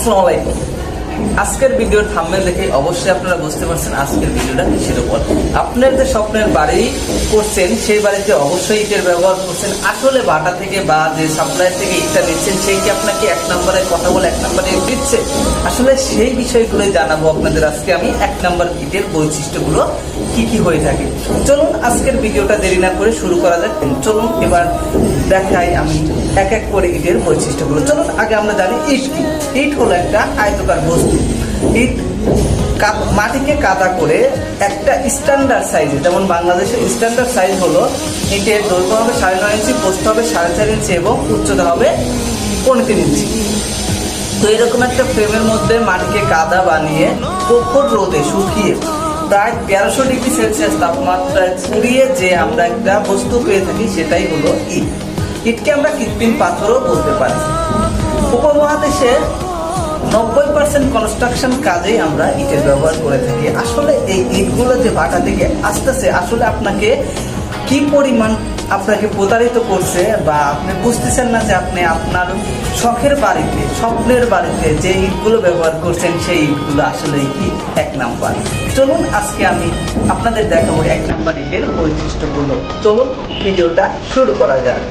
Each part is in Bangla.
আসসালামু আলাইকুম আজকের ভিডিওর থাম্বনেল দেখে অবশ্যই আপনারা বুঝতে পারছেন আজকের ভিডিওটা কিসের উপর। আপনার যে স্বপ্নের বাড়ি করছেন, সেই বাড়িতে অবশ্যই ইটের ব্যবহার করছেন। আসলে বাটা থেকে বা যে সাপ্লায়ার থেকে ইটটা নিচ্ছেন, সেই কি আপনাকে এক নম্বরে কথা বলে এক নম্বরে দিচ্ছে? আসলে সেই বিষয়গুলোই জানাব আপনাদের আজকে আমি। এক নম্বর ইটের বৈশিষ্ট্যগুলো কি কি হয়ে থাকে। চলুন আজকের ভিডিওটা দেরি না করে শুরু করা যাক। চলুন এবার দেখাই আমি এক এক করে ইটের বৈশিষ্ট্যগুলো। চলুন, আগে আমরা জানি ইট কি। ইট হলো একটা আয়তকার বস্তু। ইট মাটিকে কাদা করে একটা স্ট্যান্ডার্ড সাইজে যেমন বাংলাদেশের স্ট্যান্ডার্ড সাইজ হলো ইটের দৈর্ঘ্য হবে সাড়ে নয় ইঞ্চি পোস্ত হবে সাড়ে চার ইঞ্চি এবং উচ্চতা হবে পনেরো ইঞ্চি। তো এরকম একটা ফ্রেমের মধ্যে মাটিকে কাদা বানিয়ে প্রখর রোদে শুকিয়ে প্রায় তেরোশো ডিগ্রি সেলসিয়াস তাপমাত্রায় ছড়িয়ে যে আমরা একটা বস্তু পেয়ে থাকি, সেটাই হলো ইট। ইটকে আমরা কৃত্রিম পাথরও বলতে পারি। উপমহাদেশে নব্বই পার্সেন্ট কনস্ট্রাকশন কাজেই আমরা ইটের ব্যবহার করে থাকি। আসলে এই ইটগুলো যে বাটা থেকে আসতেছে, আসলে আপনাকে কি পরিমাণ আপনাকে প্রতারিত করছে বা আপনি বুঝতেছেন না যে আপনি আপনার শখের বাড়িতে, স্বপ্নের বাড়িতে যে ইটগুলো ব্যবহার করছেন, সেই ইটগুলো আসলে কি এক নাম্বার? চলুন আজকে আমি আপনাদের দেখাবো এক নাম্বার ইটের বৈশিষ্ট্যগুলো। চলুন ভিডিওটা শুরু করা যাক।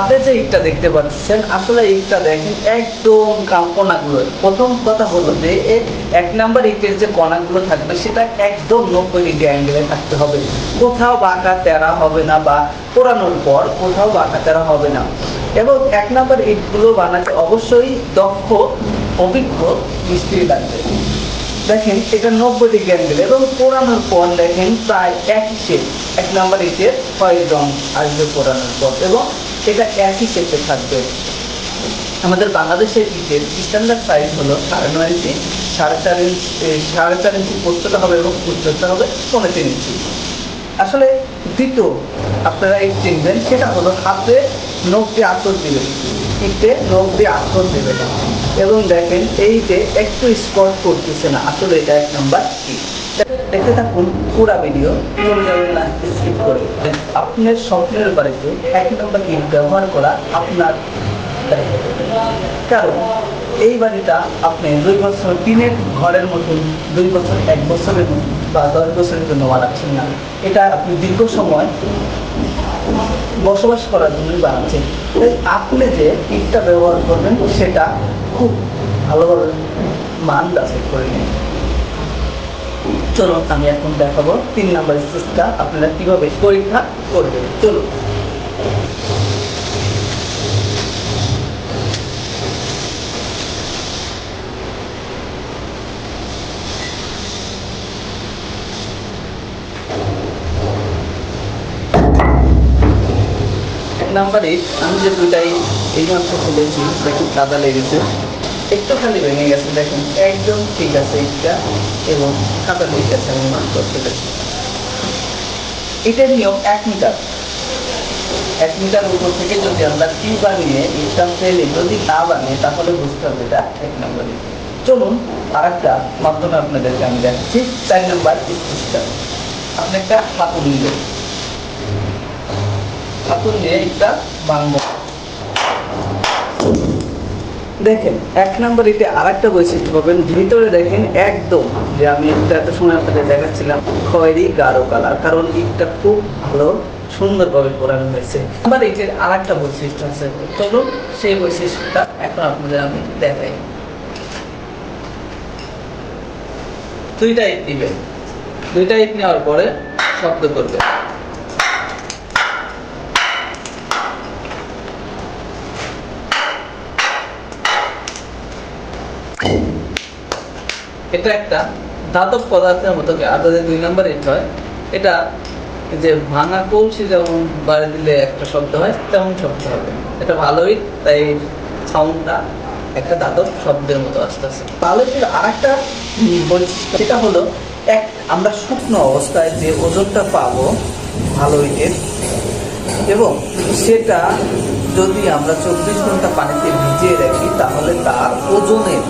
হাতে যে ইটটা দেখতে পাচ্ছেন আসলে ইটটা দেখেন একদম কণাগুলো প্রথম কথা হলো যে এক নাম্বার ইটের যে কণাগুলো থাকবে, সেটা একদম নব্বই ডিগ্রি অ্যাঙ্গেলে থাকতে হবে। কোথাও বাঁকা তেরা হবে না বা পোড়ানোর পর কোথাও বাঁকা তেরা হবে না। এবং এক নাম্বার ইটগুলো বানাতে অবশ্যই দক্ষ, অভিজ্ঞ, মিস্ত্রি লাগবে। দেখেন, এটা নব্বই ডিগ্রি অ্যাঙ্গেল এবং পোড়ানোর পর দেখেন প্রায় একই শেপ এক নাম্বার ইটের খয়ের রং, আসবে পোড়ানোর পর। এবং এটা একই শেপে থাকবে। আমাদের বাংলাদেশের ইটের স্ট্যান্ডার্ড সাইজ হলো সাড়ে নয় ইঞ্চি, সাড়ে চার ইঞ্চি সাড়ে চার ইঞ্চি পোস্তটা হবে এবং উচ্চতা হবে পনেরো তিন ইঞ্চি। আসলে দ্বিতীয় আপনারা এই চিনবেন, সেটা হলো হাতে নখ দিয়ে আতর দিবেন। ইটে নখ দিয়ে আতর দেবেন। এবং দেখেন এইতে একটু স্পট করতেছে না, আসলে এটা এক নম্বর ইট দেখতে থাকুন পুরা ভিডিও চলে যাবেন না স্কিপ করে। আপনার স্বপ্নের বাড়িতে এক নম্বর ইট ব্যবহার করা আপনার কারণ এই বাড়িটা আপনি দুই বছর টিনের ঘরের মতন দুই বছর এক বছরের মতন বা দশ বছরের জন্য বানাচ্ছেন না। এটা আপনি দীর্ঘ সময় বসবাস করার জন্যই বানাচ্ছেন। তাই আপনি যে ইটটা ব্যবহার করবেন সেটা খুব ভালোভাবে মান যাচাই করে নিন। চলুন, আমি এখন দেখাবো তিন নাম্বার স্টেজটা। আপনারা কীভাবে পরীক্ষা করবেন? এক নাম্বারে আমি যে দুইটাই এই মাত্র খুলেছি, দেখুন কাদা লেগেছে। একটুখানি ভেঙে গেছে, দেখুন, একদম ঠিক আছে এটা, এবং কাদা লেগে গেছে, আমি মাত্র ফেলেছি এটার নিয়ম এক মিটার। এক মিটার উপর থেকে যদি আমরা কি বানিয়ে ইটটা ফেলে যদি না বানিয়ে, তাহলে বুঝতে হবে এটা এক নম্বরে। চলুন আর একটা মাধ্যমে আপনাদেরকে আমি দেখাচ্ছি, চার নম্বর স্টিচটা আপনি একটা হাতুড়ি নিলেন। হাতুড়ি নিয়ে একটা বাংলা দেখেন, এক নম্বর এতে আর একটা বৈশিষ্ট্য পাবেন। ভিতরে দেখেন একদম যে আমি একটা এত সময় আপনাদের দেখাচ্ছিলাম, খয়েরি গাঢ় কালার। কারণ ইটটা খুব ভালো, সুন্দরভাবে পোড়ানো হয়েছে। আবার এটির আর একটা বৈশিষ্ট্য আছে। চলুন সেই বৈশিষ্ট্যটা এখন আপনাদের আমি দেখাই। দুইটা ইট নিবেন দুইটা ইট নেওয়ার পরে শব্দ করবে এটা একটা ধাতব পদার্থের মতো আদাতে দুই নম্বর ইট হয়। এটা যে ভাঙা কলসি যেমন বাড়ি দিলে একটা শব্দ হয়, তেমন শব্দ হবে। এটা ভালো ইট তাই সাউন্ডটা একটা ধাতব শব্দের মতো আস্তে আস্তে তাহলে আর একটা বৈশিষ্ট্য, সেটা হলো, এক, আমরা শুকনো অবস্থায় যে ওজনটা পাবো, ভালো ইটের এবং সেটা যদি আমরা চব্বিশ ঘণ্টা পানিতে ভিজিয়ে রাখি, তাহলে তার ওজনের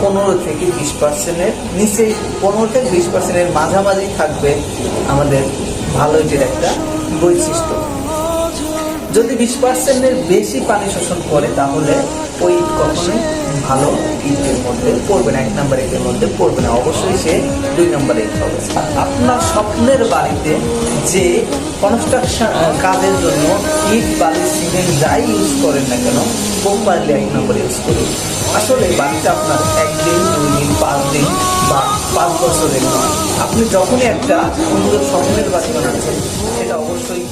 পনেরো থেকে বিশ পার্সেন্টের নিচে পনেরো থেকে বিশ পার্সেন্টের মাঝামাঝি থাকবে আমাদের ভালো যে একটা বৈশিষ্ট্য। যদি বিশ পার্সেন্টের বেশি পানি শোষণ করে, তাহলে ওই কখনোই ভালো ইটের মধ্যে পড়বে না, এক নাম্বার ইটের মধ্যে পড়বে না। অবশ্যই সে দুই নাম্বার ইট হবে। আপনার স্বপ্নের বাড়িতে যে কনস্ট্রাকশন কাজের জন্য ইট, বালি, সিমেন্ট যাই ইউজ করেন না কেন প্রপারলি এক নম্বর ইউজ করুন। আসলে বাড়িটা আপনার একদিন, দুই দিন, পাঁচ দিন বা পাঁচ বছরের নয়। আপনি যখনই একটা সুন্দর স্বপ্নের বাড়ি বানাচ্ছেন সেটা অবশ্যই